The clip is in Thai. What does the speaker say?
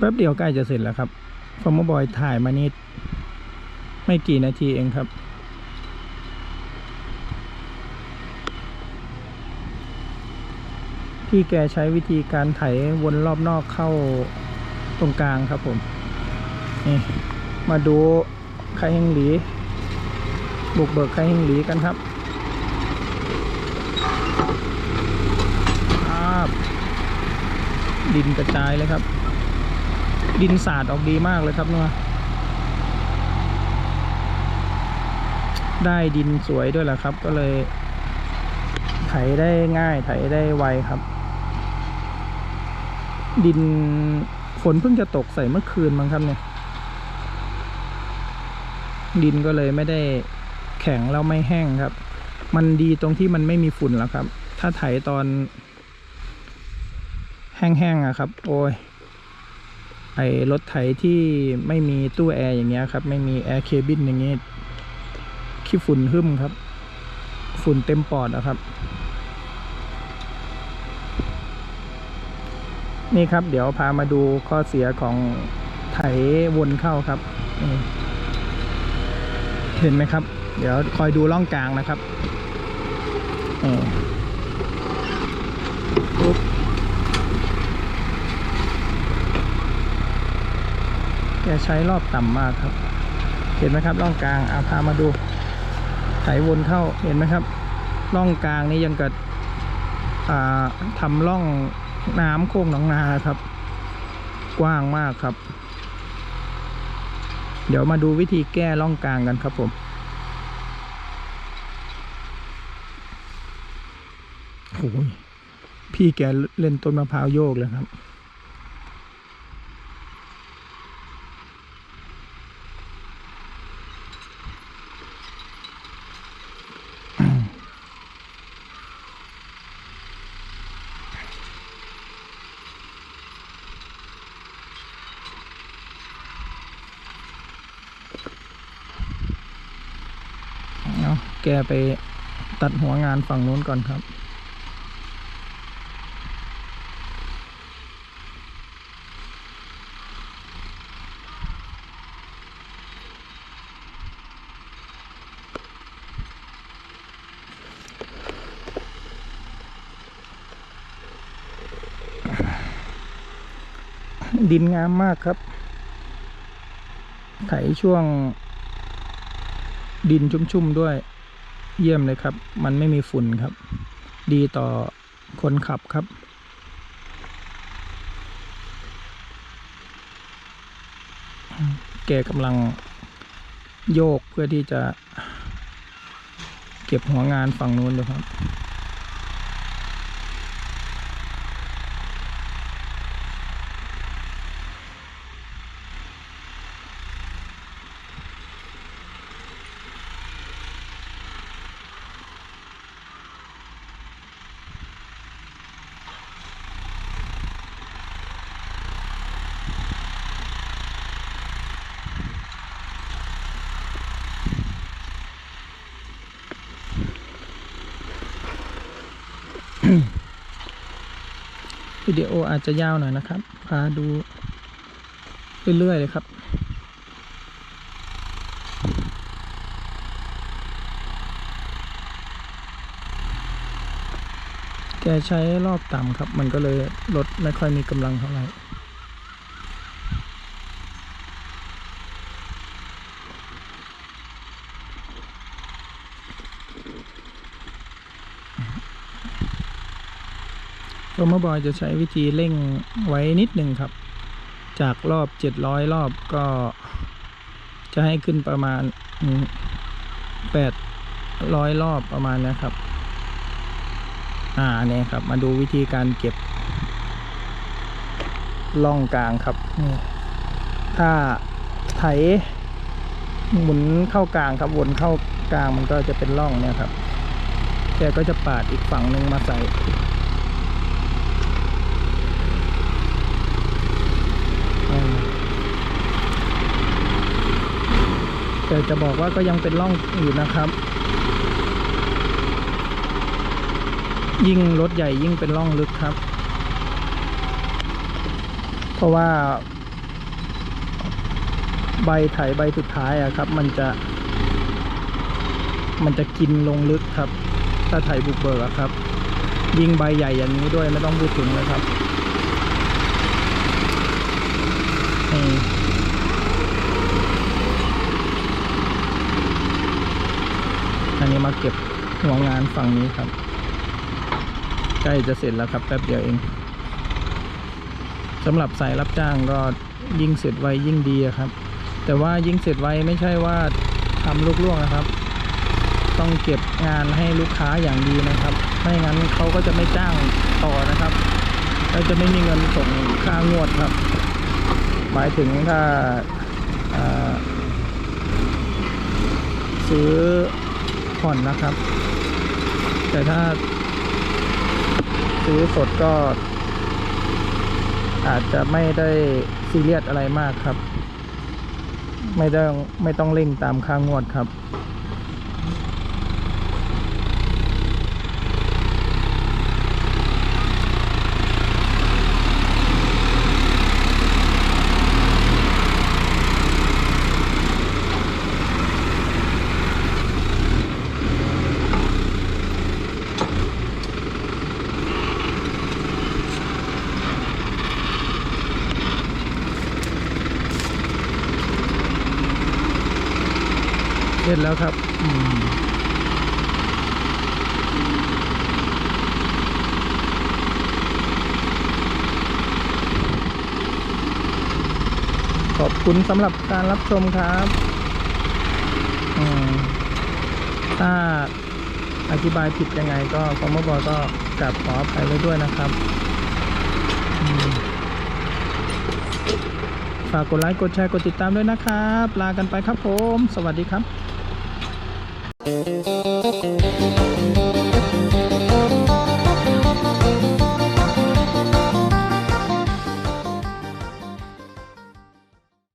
แป๊บเดียวใกล้จะเสร็จแล้วครับฟอร์มบอยถ่ายมานิด ไม่กี่นาทีเองครับ พี่แกใช้วิธีการไถวนรอบนอกเข้าตรงกลางครับผมนี่มาดูไข่เฮงหลี บุกเบิกไข่เฮงหลีกันครับครับดินกระจายเลยครับ ดินสาดออกดีมากเลยครับเนาได้ดินสวยด้วยแหละครับ ก็เลย ไถได้ง่าย ไถได้ไวครับ ดินฝนเพิ่งจะตกใส่เมื่อคืนมั้งครับเนี่ย ดินก็เลยไม่ได้แข็งแล้วไม่แห้งครับ มันดีตรงที่มันไม่มีฝุ่นแล้วครับ ถ้าไถตอน แห้งๆอะครับ โอ้ย ไอรถไถที่ไม่มีตู้แอร์อย่างเงี้ยครับ ไม่มีแอร์เคบินอย่างเงี้ยขี้ฝุ่นหึ่มครับ ฝุ่นเต็มปอดอะครับ นี่ครับ เดี๋ยวพามาดูข้อเสียของไถวนเข้าครับ เห็นไหมครับ เดี๋ยวคอยดูล่องกลางนะครับนี่ปุ๊บ แกใช้รอบต่ำมากครับ เห็นไหมครับร่องกลางอาพามาดูไถวนเข้าเห็นไหมครับ ร่องกลางนี้ยังเกับอ่าทำร่องน้ำโค้งหนองนาครับ กว้างมากครับ เดี๋ยวมาดูวิธีแก้ร่องกลางกันครับผมโอ้ยพี่แกเล่นต้นมะพร้าวโยกเลยครับ เอา แกไปตัดหัวงานฝั่งนู้นก่อนครับ ดินงามมากครับ ไถช่วงดินชุ่มๆด้วย เยี่ยมเลยครับ มันไม่มีฝุ่นครับ ดีต่อคนขับครับ แกกำลังโยกเพื่อที่จะ เก็บหัวงานฝั่งนู้นอยู่ครับ วิดีโออาจจะยาวหน่อยนะครับ พาดูเรื่อยๆเลยครับ แกใช้รอบต่ำครับ มันก็เลยรถไม่ค่อยมีกำลังเท่าไหร่ โรมาบอยจะใช้วิธีเร่งไว้นิดหนึ่งครับ จากรอบ 700 รอบก็ จะให้ขึ้นประมาณ 800 รอบประมาณนี้ครับ อ่าเนี่ยครับ มาดูวิธีการเก็บล่องกลางครับนี่ถ้าไถหมุนเข้ากลางครับวนเข้ากลางมันก็จะเป็นร่องเนี่ยครับแกก็จะปาดอีกฝั่งหนึ่งมาใส่ แต่จะบอกว่าก็ยังเป็นร่องอยู่นะครับ ยิ่งรถใหญ่ยิ่งเป็นร่องลึกครับ เพราะว่า ใบไถใบสุดท้ายอะครับ มันจะ มันจะกินลงลึกครับ ถ้าไถบุกเบิกอะครับ ยิงใบใหญ่อย่างนี้ด้วยไม่ต้องพูดถึงเลยครับนี่ นี้มาเก็บหัวงานฝั่งนี้ครับ ใกล้จะเสร็จแล้วครับแป๊บเดียวเองสำหรับสายรับจ้างก็ยิ่งเสร็จไวยิ่งดีครับ แต่ว่ายิ่งเสร็จไวไม่ใช่ว่าทำลุกล่วงนะครับ ต้องเก็บงานให้ลูกค้าอย่างดีนะครับ ไม่งั้นเขาก็จะไม่จ้างต่อนะครับแล้วจะไม่มีเงินส่งค่างวดครับ หมายถึงถ้าาซื้อ ผ่อนนะครับ แต่ถ้าซื้อสดก็ อาจจะไม่ได้ซีเรียสอะไรมากครับ ไม่ต้องไม่ต้องเร่งตามค่างวดครับ เสร็จแล้วครับอืมขอบคุณสำหรับการรับชมครับอถ้าอธิบายผิดยังไงก็คอมบอก็กลับขออภัยไว้ด้วยนะครับอืม ฝากกดไลค์กดแชร์กดติดตามด้วยนะครับลากันไปครับผม สวัสดีครับ